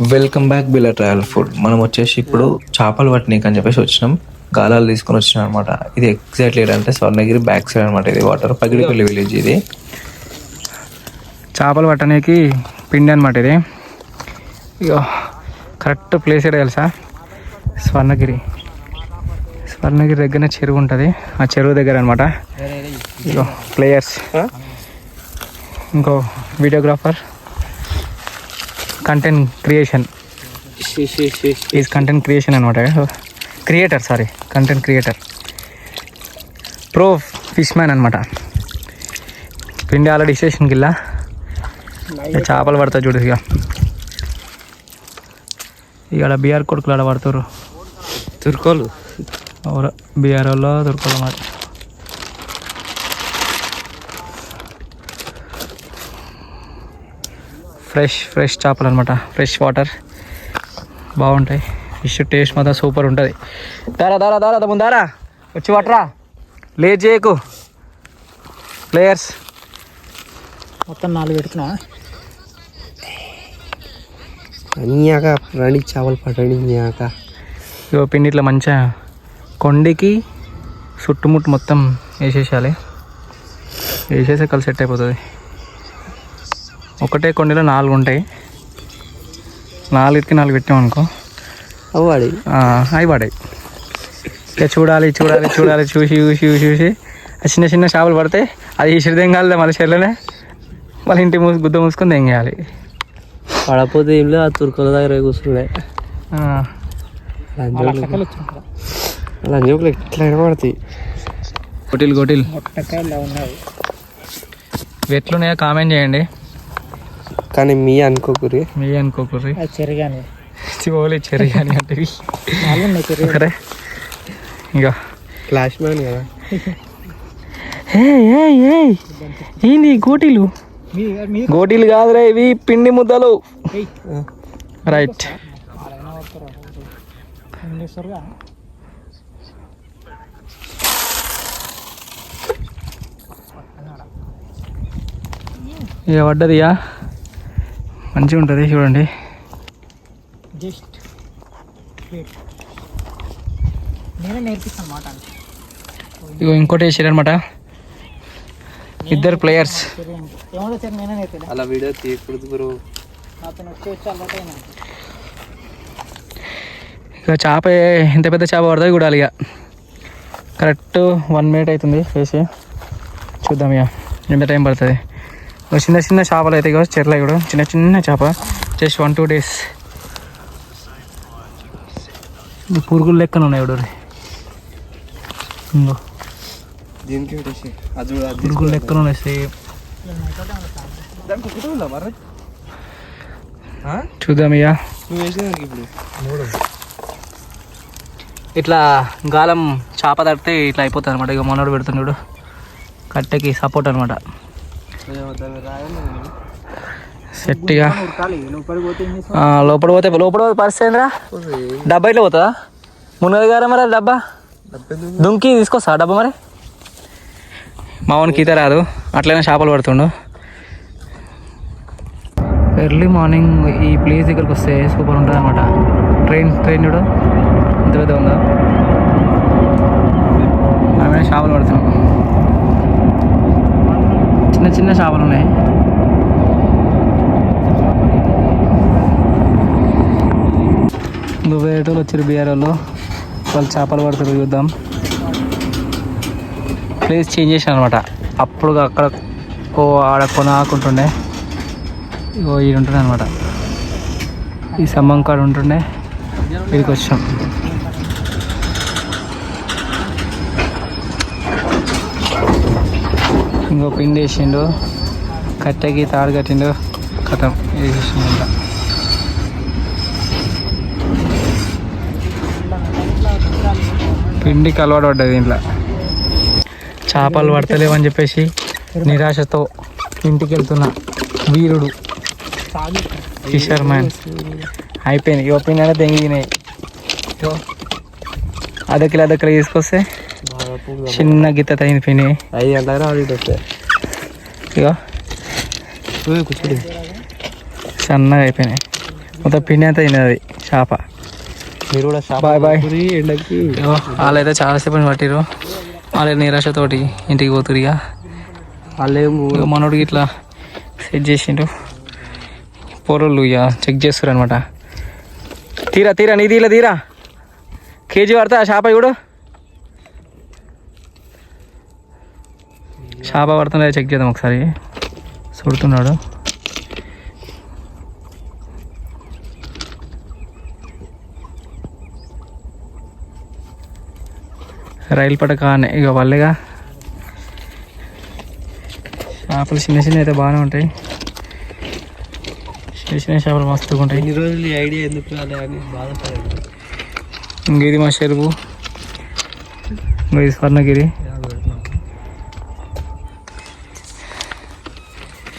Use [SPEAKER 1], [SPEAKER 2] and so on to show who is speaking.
[SPEAKER 1] Welcome back బిలా trial food మనం వచ్చేసి ఇప్పుడు చేపలు పట్టినీకి అని చెప్పేసి వచ్చినాం. గాలాలు తీసుకొని వచ్చినాం అనమాట ఇది ఎగ్జాక్ట్లీ అంటే స్వర్ణగిరి బ్యాక్ సైడ్ అనమాట ఇది వాటర్ పగిడిపల్లి విలేజ్ ఇది.
[SPEAKER 2] చేపలు పట్టడానికి పిండి అనమాట ఇది. ఇగో కరెక్ట్ ప్లేస్ ఏడా తెలుసా? స్వర్ణగిరి. స్వర్ణగిరి దగ్గర చెరువు ఉంటుంది. ఆ చెరువు దగ్గర అనమాట ఇగో ప్లేయర్స్ ఇంకో videographer content creation is content creation అనమాట creator sorry content creator pro fish man అనమాట పిండి ఆల్రెడీ స్టేషన్కి వెళ్ళా చేపలు పడతా చూడు ఇక ఇక్కడ బీఆర్ కొడుకులు ఆడ పడతారు.
[SPEAKER 1] తుర్కోలు.
[SPEAKER 2] ఎవరు బీఆర్ వాళ్ళు దొరకదు మరి ఫ్రెష్ ఫ్రెష్ చేపలు అనమాట ఫ్రెష్ వాటర్. బాగుంటాయి. ఫిష్ టేస్ట్ మాత్రం సూపర్ ఉంటుంది. దారా దారా దారా తమ్ముడు దారా వచ్చి పట్టరా. లేట్ చేయకు. ప్లేయర్స్
[SPEAKER 3] మొత్తం నాలుగు పెడుతున్నా
[SPEAKER 4] అనియాక పడండి చేపలు పడండి ఇయ్యాక
[SPEAKER 2] ఇగో పిండి ఇట్లా మంచిగా కొండికి చుట్టుముట్టు మొత్తం వేసేసాలి వేసేసి కలిసి సెట్ అయిపోతుంది. ఒకటే కొండిలో నాలుగు ఉంటాయి. నాలుగుకి నాలుగు పెట్టాం అనుకో.
[SPEAKER 4] అవ్వాడి
[SPEAKER 2] ఆ, అవి పడాయి. ఇక చూడాలి చూడాలి చూడాలి చూసి చూసి చూసి చూసి. ఆ చిన్న చిన్న చేపలు పడితే అది ఇసురు తెంగాలి మళ్ళీ చెల్లెనే మళ్ళీ ఇంటి మూసి గుద్ద మూసుకొని తెంగేయాలి.
[SPEAKER 4] పడపోతే ఏం లేదు ఆ తుర్కల దగ్గర కూర్చుండే.
[SPEAKER 2] ఆ,
[SPEAKER 4] లంజోకులు ఎట్లా పడతాయి
[SPEAKER 2] గొటిల్ గొటిల్. ఎట్లున్నాయో కామెంట్ చేయండి.
[SPEAKER 4] కానీ మీ అనుకోకురి.
[SPEAKER 2] మీ అనుకోకర్రి
[SPEAKER 3] అది చెరిగాని.
[SPEAKER 2] ఓలే చెర్రీ కానీ అంటే. ఒకరే ఇక
[SPEAKER 4] ఫ్లాష్ మ్యాన్ కదా.
[SPEAKER 2] ఏంది గోటీలు? గోటీలు కాదురా ఇవి పిండి ముద్దలు. రైట్.
[SPEAKER 3] ఏం
[SPEAKER 2] పడ్డదియా మంచిగా ఉంటుంది చూడండి.
[SPEAKER 3] జస్ట్ నేనే నేర్పిస్తాను మాట
[SPEAKER 2] ఇగో ఇంకోటి వేసారు అనమాట ఇద్దరు ప్లేయర్స్
[SPEAKER 3] ఏమో సార్ నేనే నేర్పినా
[SPEAKER 4] అలా వీడియో తీయకూడదు
[SPEAKER 3] వచ్చి వచ్చి అయినా
[SPEAKER 2] ఇక చేప ఎంత పెద్ద చేప పడుతుంది చూడాలి ఇక కరెక్ట్ వన్ మినిట్ అవుతుంది వేసి. చూద్దాం ఇక ఎంత టైం పడుతుంది? చిన్న చిన్న చేపలు అయితే ఇక చెర్ల కూడా. చిన్న చిన్న చేప. జస్ట్ వన్ టూ డేస్ పురుగులు లెక్కన ఉన్నాయి ఇప్పుడు ఇంకో. పురుగులు లెక్కన ఉన్నాయి సేమ్. చూద్దాం ఇక.
[SPEAKER 4] ఇప్పుడు.
[SPEAKER 2] ఇట్లా గాలం చేప తడితే ఇట్లా అయిపోతుంది అనమాట ఇక మనోడు పెడుతున్నాడు కట్టెకి సపోర్ట్ అనమాట సెట్గా లోపల పోతే లోపల పోతే పరిస్థితి డబ్బా ఇట్లా పోతుందా? మున్నది గారా మరి డబ్బా? దుంకి తీసుకొస్తా డబ్బా మరి. మావానికి ఈత రాదు. అట్లనే చేపలు పడుతుండు. ఎర్లీ మార్నింగ్ ఈ ప్లేస్ దగ్గరికి వస్తే సూపర్ ఉంటుంది అనమాట ట్రైన్ ట్రైన్ చూడు. ఎంత పెద్ద ఉందో. మనమే చేపలు పడుతున్నాం. చిన్న చిన్న చేపలు ఉన్నాయి. నువ్వు వేరే వాళ్ళు వచ్చారు బీఆర్ వాళ్ళు వాళ్ళు చేపలు పడుతారు చూద్దాం. ప్లేస్ చేంజ్ చేసాను అనమాట అప్పుడు అక్కడ ఓ ఆడ కొనాకుంటుండే ఓ ఈడు ఉంటుండే అనమాట ఈ సమ్మం కాడ ఉంటుండే. ఇక్కడికి వచ్చాం. ఇంకో పిండి వేసిండు కట్టెకి తాడు కట్టిండు కథం వేసేసిండు పిండికి అలవాటు పడ్డది దీంట్లో. చేపలు పడతలేవని చెప్పేసి నిరాశతో ఇంటికి వెళ్తున్నా. వీరుడు. ఫిషర్ మ్యాన్ అయిపోయింది ఈ ఒపీనియన్ అనేది తెంగినాయి అర్ధ కిలో తీసుకొస్తే చిన్న గిత్త
[SPEAKER 4] ఐదు ఇటు వస్తే.
[SPEAKER 2] ఇగో.
[SPEAKER 4] నువ్వే కూర్చోడి.
[SPEAKER 2] సన్నగా అయిపోయినాయి. మొత్తం పిండి అంతా తినది చేప.
[SPEAKER 4] మీరు కూడా
[SPEAKER 2] బాయ్ బాయ్.
[SPEAKER 4] ఎండకి
[SPEAKER 2] వాళ్ళైతే చాలాసేపు పట్టిరు వాళ్ళ నిరాశతోటి ఇంటికి పోతురు ఇక
[SPEAKER 4] వాళ్ళేమో
[SPEAKER 2] ఇక మనోడికి ఇట్లా సెట్ చేసిండు. పొరలు ఇక చెక్ చేస్తారు అనమాట తీరా తీరా నీ తీరా తీరా. కేజీ పడతా చేప చూడు. చేప పడుతుందా? చెక్ చేద్దాం ఒకసారి. చూడుతున్నాడు రైలు పట్ట కానీ ఇక వాళ్ళేగా చేపలు చిన్న చిన్న అయితే బాగానే ఉంటాయి. చిన్న చిన్న చేపలు మస్తుగా ఉంటాయి.
[SPEAKER 4] ఇన్ని రోజులు ఈ ఐడియా ఎందుకు రాలే అని బాధపడాడు
[SPEAKER 2] ఇంక ఇది మా చెరువు ఇది స్వర్ణగిరి?